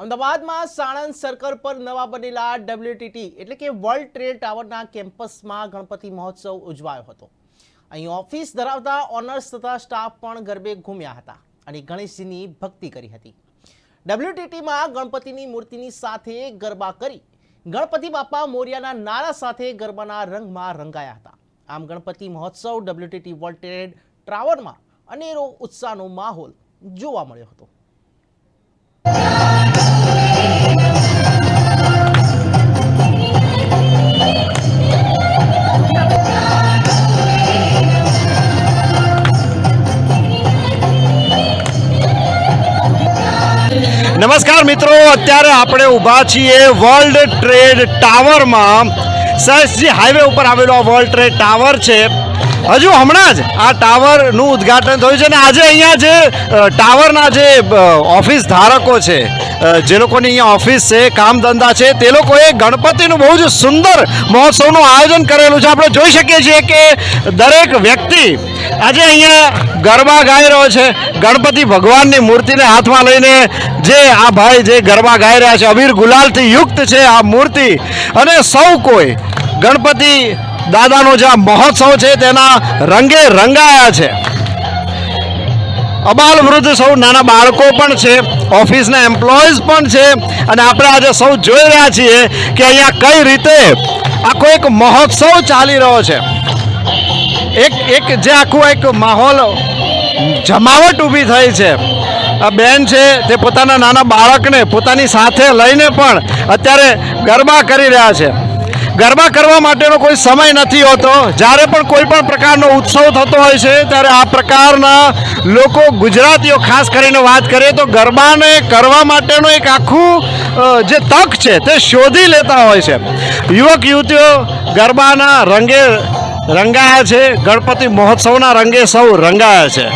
અમદાવાદમાં સાણંદ સર્કલ પર નવા બનેલા ડબ્લ્યુટીટી એટલે કે વર્લ્ડ ટ્રેડ ટાવરના કેમ્પસમાં ગણપતિ મહોત્સવ ઉજવાયો હતો. અહીં ઓફિસ ધરાવતા ઓનર્સ તથા સ્ટાફ પણ ગરબે ઘૂમ્યા હતા અને ગણેશજીની ભક્તિ કરી હતી. ડબ્લ્યુટીટીમાં ગણપતિની મૂર્તિની સાથે ગરબા કરી ગણપતિ બાપા મોરિયાના નારા સાથે ગરબાના રંગમાં રંગાયા હતા. આમ ગણપતિ મહોત્સવ ડબ્લ્યુટીટી વર્લ્ડ ટ્રેડ ટાવરમાં અનેરો ઉત્સાહનો માહોલ જોવા મળ્યો હતો. નમસ્કાર મિત્રો, અત્યારે આપણે ઊભા છીએ વર્લ્ડ ટ્રેડ ટાવરમાં સરસજી હાઈવે ઉપર આવેલો આ વર્લ્ડ ટ્રેડ ટાવર છે. હજુ હમણાં જ આ ટાવરનું ઉદ્ઘાટન થયું છે અને આજે અહીંયા જે ટાવરના જે ઓફિસ ધારકો છે જે લોકોની અહીંયા ઓફિસ છે, કામ ધંધા છે, તે લોકોએ ગણપતિનું બહુ જ સુંદર મહોત્સવનું આયોજન કરેલું છે. આપણે જોઈ શકીએ છીએ કે દરેક વ્યક્તિ આજે અહીંયા ગરબા ગાઈ રહ્યો છે. ગણપતિ ભગવાનની મૂર્તિને હાથમાં લઈને જે આ ભાઈ જે ગરબા ગાઈ રહ્યા છે અબીર ગુલાલથી યુક્ત છે આ મૂર્તિ. અને સૌ કોઈ, ગણપતિ દાદાનો જે આ મહોત્સવ છે તેના રંગે રંગાયા છે. અબાલ વૃદ્ધ સૌ નાના બાળકો પણ છે, ઓફિસના એમ્પ્લોઈઝ પણ છે, અને આપણે આજે સૌ જોઈ રહ્યા છીએ કે અહીંયા કઈ રીતે આખો એક મહોત્સવ ચાલી રહ્યો છે. એક એક જે આખું એક માહોલ જમાવટ ઊભી થઈ છે. આ બેન છે તે પોતાના નાના બાળકને પોતાની સાથે લઈને પણ અત્યારે ગરબા કરી રહ્યા છે. ગરબા કરવા માટેનો કોઈ સમય નથી હોતો. જ્યારે પણ કોઈ પણ પ્રકારનો ઉત્સવ થતો હોય છે, ત્યારે આ પ્રકારના લોકો ગુજરાતીઓ ખાસ કરીને વાત કરીએ તો ગરબાને કરવા માટેનો એક આખું જે તક છે તે શોધી લેતા હોય છે. યુવક યુવતીઓ ગરબાના રંગે રંગાયા છે. ગણપતિ મહોત્સવના રંગે સૌ રંગાયા છે.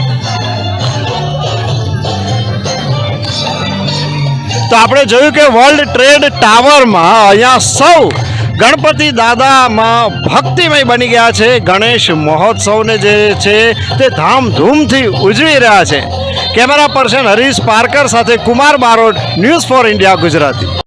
તો આપણે જોયું કે વર્લ્ડ ટ્રેડ ટાવરમાં અહીંયા સૌ ગણપતિ દાદામાં ભક્તિમય બની ગયા છે. ગણેશ મહોત્સવને જે છે તે ધામધૂમથી ઉજવી રહ્યા છે. કેમેરા પર્સન હરીશ પારકર સાથે Kumar Barot news for India Gujarati.